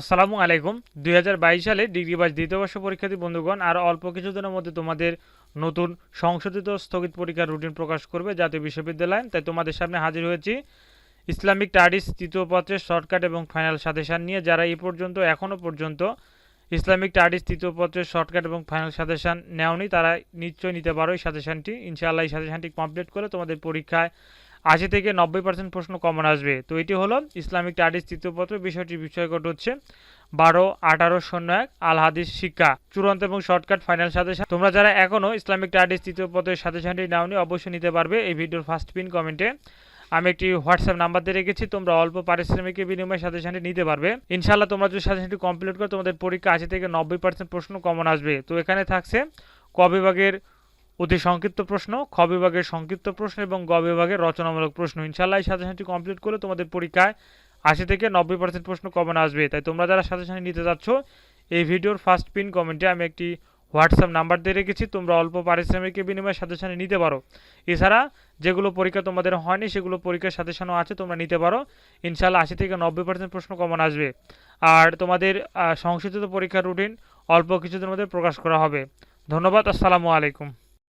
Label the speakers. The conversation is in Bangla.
Speaker 1: আসসালামু আলাইকুম। দুই হাজার বাইশ সালে ডিগ্রি বাস দ্বিতীয় বর্ষ পরীক্ষার্থী বন্ধুগণ, আর অল্প কিছুদিনের মধ্যে তোমাদের নতুন সংশোধিত স্থগিত পরীক্ষার রুটিন প্রকাশ করবে জাতীয় বিশ্ববিদ্যালয়। তাই তোমাদের সামনে হাজির হয়েছি ইসলামিক স্টাডিজ তৃতীয় পত্রের শর্টকাট এবং ফাইনাল সাজেশান নিয়ে। যারা এই পর্যন্ত এখনও পর্যন্ত ইসলামিক স্টাডিজ তৃতীয় পত্রের শর্টকাট এবং ফাইনাল সাজেশান নেওনি, তারা নিশ্চয়ই নিতে পারো এই সাজেশানটি। ইনশাআল্লাহ এই সাজেশানটি কমপ্লিট করে তোমাদের পরীক্ষায় আশি থেকে নব্বই পার্সেন্ট প্রশ্ন কমন আসবে। তো এটি হলো ইসলামিক স্টাডিজ তৃতীয় বিষয়টির বিষয়কট হচ্ছে। বারো, আঠারো, শূন্য এক আল হাদিস শিক্ষা, চূড়ান্ত এবং শর্টকাট ফাইনাল সাথে তোমরা যারা এখনও ইসলামিক স্টাডিজ তৃতীয় পত্রের সাজেশনটি নাওনি, অবশ্যই নিতে পারবে এই ভিডিওর ফার্স্ট পিন কমেন্টে আমি একটি হোয়াটসঅ্যাপ নাম্বার দিয়ে রেখেছি, তোমরা অল্প পারিশ্রমিকের বিনিময়ে সাজেশনটি নিতে পারবে। ইনশাল্লাহ তোমরা যদি সাথে সাজেশনটি কমপ্লিট করো, তোমাদের পরীক্ষা আশি থেকে নব্বই পার্সেন্ট প্রশ্ন কমন আসবে। তো এখানে থাকছে ক বিভাগের অতি সংক্ষিপ্ত প্রশ্ন, খ বিভাগের সংক্ষিপ্ত প্রশ্ন এবং গ বিভাগের রচনামূলক প্রশ্ন। ইনশাল্লাহ এই সাজেশনটি কমপ্লিট করলে তোমাদের পরীক্ষায় আশি থেকে নব্বই পার্সেন্ট প্রশ্ন কমন আসবে। তাই তোমরা যারা সাজেশন নিতে যাচ্ছ, এই ভিডিওর ফার্স্ট পিন কমেন্টে আমি একটি হোয়াটসঅ্যাপ নাম্বার দিয়ে রেখেছি। তোমরা অল্প পারিশ্রমিকের বিনিময়ে সাজেশনে নিতে পারো। এছাড়া যেগুলো পরীক্ষা তোমাদের হয়নি, সেগুলো পরীক্ষার সাজেশনও আছে, তোমরা নিতে পারো। ইনশাল্লাহ আশি থেকে নব্বই পার্সেন্ট প্রশ্ন কমন আসবে। আর তোমাদের সংশোধিত পরীক্ষার রুটিন অল্প কিছুদিনের মধ্যে প্রকাশ করা হবে। ধন্যবাদ, আসসালামু আলাইকুম।